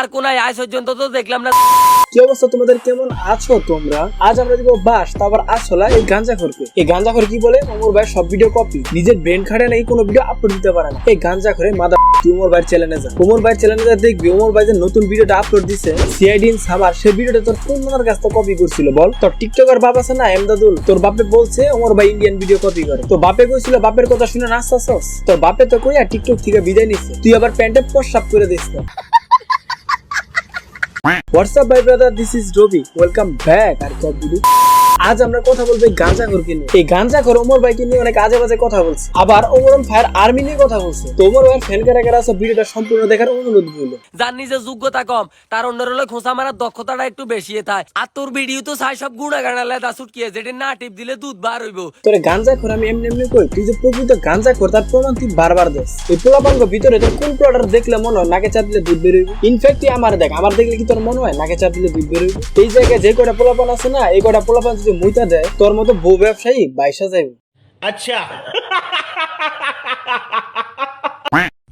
আর কোন আজ পর্যন্ত তো দেখলাম না কি অবস্থা তোমাদের কেমন আছো তোমরা আজ আমরা বাস তারপর আসলা এই এই কি বলে অমর ভাই সব ভিডিও কপি নিজের ব্রেন খাটে কোনো ভিডিও আপলোড দিতে পারে না এই মাদা ভাই চ্যানেলে যা ভাই চ্যানেলে যা দেখবি ভাই যে নতুন ভিডিওটা আপলোড দিছে ভিডিওটা তোর কোন মানার কাছ থেকে কপি করছিল বল তোর টিকটকার বাপ আছে না এমদাদুল তোর বাপে বলছে ওমর ভাই ইন্ডিয়ান ভিডিও কপি করে তো বাপে কইছিল বাপের কথা শুনে নাচতাছস তোর বাপে তো আর টিকটক থেকে বিদায় নিছে তুই আবার প্যান্টে প্রস্রাব করে দিস না What's up my brother, this is Robbie. Welcome back. আজ আমরা কথা বলবো গাঁজাখোরকে নিয়ে এই গাঁজাখোর ওমর ভাইকে নিয়ে অনেক আজে বাজে কথা বলছে আবার ওমর ফায়ার আর্মি নিয়ে কথা বলছে তো ওমর ভাইয়ের ফ্যান কারা কারা আছে ভিডিওটা সম্পূর্ণ দেখার অনুরোধ রইল যার নিজে যোগ্যতা কম তার অন্যের হলে খোঁচা মারার দক্ষতাটা একটু বেশি থাকে আর তোর ভিডিও তো সাই সব গুণা গানালে দা সুটকিয়ে যেটা না টিপ দিলে দুধ বার হইব তোর গাঁজাখোর আমি এমনি এমনি কই তুই যে প্রকৃত গাঁজাখোর তার প্রমাণ তুই বারবার দেস এই পোলাপাঙ্গ ভিতরে তোর কোন প্রোডাক্ট দেখলে মনে হয় নাকে চাপ দিলে দুধ বের হইব ইনফ্যাক্ট আমার দেখ আমার দেখলে কি তোর মনে হয় নাকে চাপ দিলে দুধ বের হইব এই জায়গায় যে কটা পোলাপান আছে না এই কটা পোলাপান যদি কিছু মুইতা দেয় তোর মতো বউ ব্যবসায়ী বাইশা যাইব আচ্ছা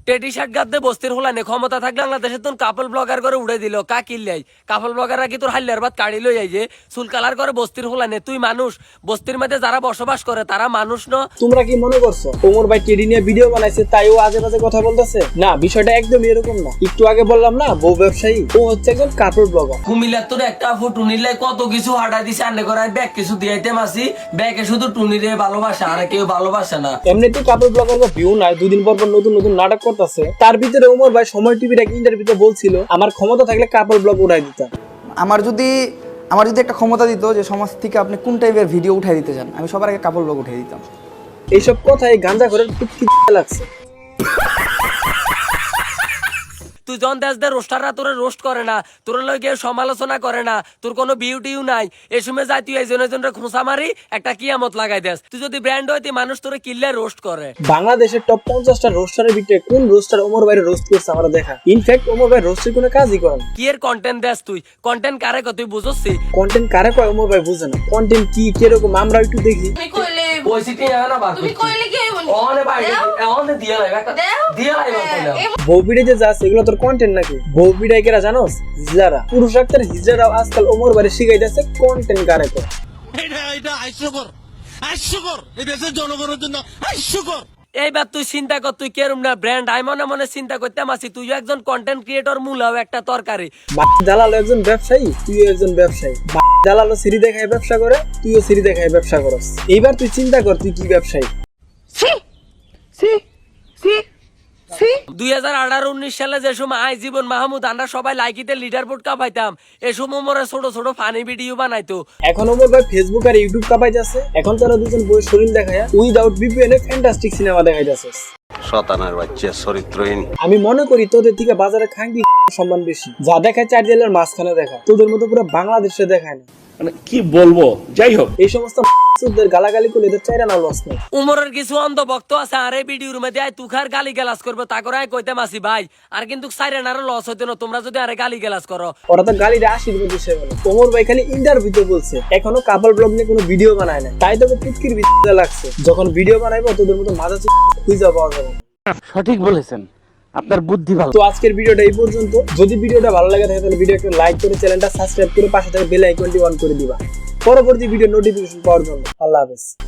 টেটি শার্ট গাদে বস্তির নে ক্ষমতা থাকলে বাংলাদেশে তোর কাপল ব্লগার করে উড়ে দিল কা কিল্লাই কাপল ব্লগার কি তোর হাল্লার বাদ কাড়ি লই আই যে সুল কালার করে বস্তির হলা নে তুই মানুষ বস্তির মধ্যে যারা বসবাস করে তারা মানুষ ন তোমরা কি মনে করছো ওমর ভাই টেডি নিয়ে ভিডিও বানাইছে তাই ও আজে বাজে কথা বলতেছে না বিষয়টা একদম এরকম না একটু আগে বললাম না বউ ব্যবসায়ী ও হচ্ছে একজন কাপড় ব্লগার কুমিল্লার তোর একটা ফটো নিলে কত কিছু হাঁটা দিছে আন্ডে করার ব্যাগ কিছু দিয়াইতে মাসি ব্যাগে শুধু টুনি রে ভালোবাসা আর কেউ ভালোবাসে না এমনি এমনিতে কাপড় ব্লগার ভিউ নাই দুদিন পর পর নতুন নতুন নাটক করতে আছে তার ভিতরে উমর ভাই সময় টিভির এক ইন্টারভিউতে বলছিল আমার ক্ষমতা থাকলে কাপড় ব্লগ উড়াই দিতাম আমার যদি আমার যদি একটা ক্ষমতা দিত যে সমাজ থেকে আপনি কোন টাইপের ভিডিও উঠাই দিতে চান আমি সবার আগে কাপড় ব্লগ উঠাই দিতাম এইসব এই গাঁজা ঘরের খুব লাগছে তুই দেশ দেশদের রোস্টাররা তোর রোস্ট করে না তোর লয় সমালোচনা করে না তোর কোনো বিউটিও নাই এই সময় যাই তুই একজন একজনের খোঁচা মারি একটা কিয়ামত লাগাই দেশ তুই যদি ব্র্যান্ড হয় তুই মানুষ তোর কিল্লে রোস্ট করে বাংলাদেশের টপ পঞ্চাশটা রোস্টারের ভিতরে কোন রোস্টার ওমর ভাইয়ের রোস্ট করছে আমরা দেখা ইনফ্যাক্ট ওমর ভাই রোস্টের কোনো কাজই করে না কি এর কন্টেন্ট দেশ তুই কন্টেন্ট কারে কয় তুই বুঝছিস কন্টেন্ট কারে কয় ওমর ভাই বুঝে না কন্টেন্ট কি কিরকম আমরা একটু দেখি হ্যাঁ, এইবার তুই চিন্তা কর তুই কেরম না ব্র্যান্ড আমি মনে মনে চিন্তা করতে আসি তুই একজন কন্টেন্ট ক্রিয়েটর মূল একটা তরকারি দালাল একজন ব্যবসায়ী তুই একজন ব্যবসায়ী জালালো সিঁড়ি দেখায় ব্যবসা করে তুইও সিঁড়ি দেখায় ব্যবসা করস এইবার তুই চিন্তা কর তুই কি ব্যবসায়ী দুই হাজার আঠারো উনিশ সালে যে সময় আই জীবন মাহমুদ আমরা সবাই লাইকিতে লিডার বোর্ড কাপাইতাম এ সময় ছোট ছোট ফানি ভিডিও বানাইতো এখন ওমর ভাই ফেসবুক আর ইউটিউব কাপাই যাচ্ছে এখন তারা দুজন বই শরীর দেখায় উইদাউট বিপিএন এ ফ্যান্টাস্টিক সিনেমা দেখাই যাচ্ছে শতানের বাচ্চা চরিত্রহীন আমি মনে করি তোদের থেকে বাজারে খাঙ্গি সম্মান বেশি যা দেখায় চার জেলার মাঝখানে দেখা তোদের মতো পুরো বাংলাদেশে দেখায় না মানে কি বলবো যাই হোক এই সমস্ত গালাগালি এদের চাইরা না লস নেই উমরের কিছু অন্ধ ভক্ত আছে আর এই ভিডিওর মধ্যে আই তুখার গালি গালাস করবে তা করে কইতে মাসি ভাই আর কিন্তু চাইরা না লস হইতো না তোমরা যদি আরে গালি গালাস করো ওরা তো গালি রে বলে ওমর ভাই খালি ইন্টারভিউতে বলছে এখনো কাপল ব্লগ নিয়ে কোনো ভিডিও বানায় না তাই তোকে পিটকির বিদ্যা লাগছে যখন ভিডিও বানাইবো তোদের মতো মাজা খুঁজে পাওয়া যাবে সঠিক বলেছেন আপনার বুদ্ধি ভালো তো আজকের ভিডিওটা এই পর্যন্ত যদি ভিডিওটা ভালো লাগে থাকে তাহলে ভিডিও একটা লাইক করে চ্যানেলটা সাবস্ক্রাইব করে পাশে থাকা বেল আইকনটি অন করে দিবা পরবর্তী ভিডিও নোটিফিকেশন পাওয়ার জন্য আল্লাহ হাফেজ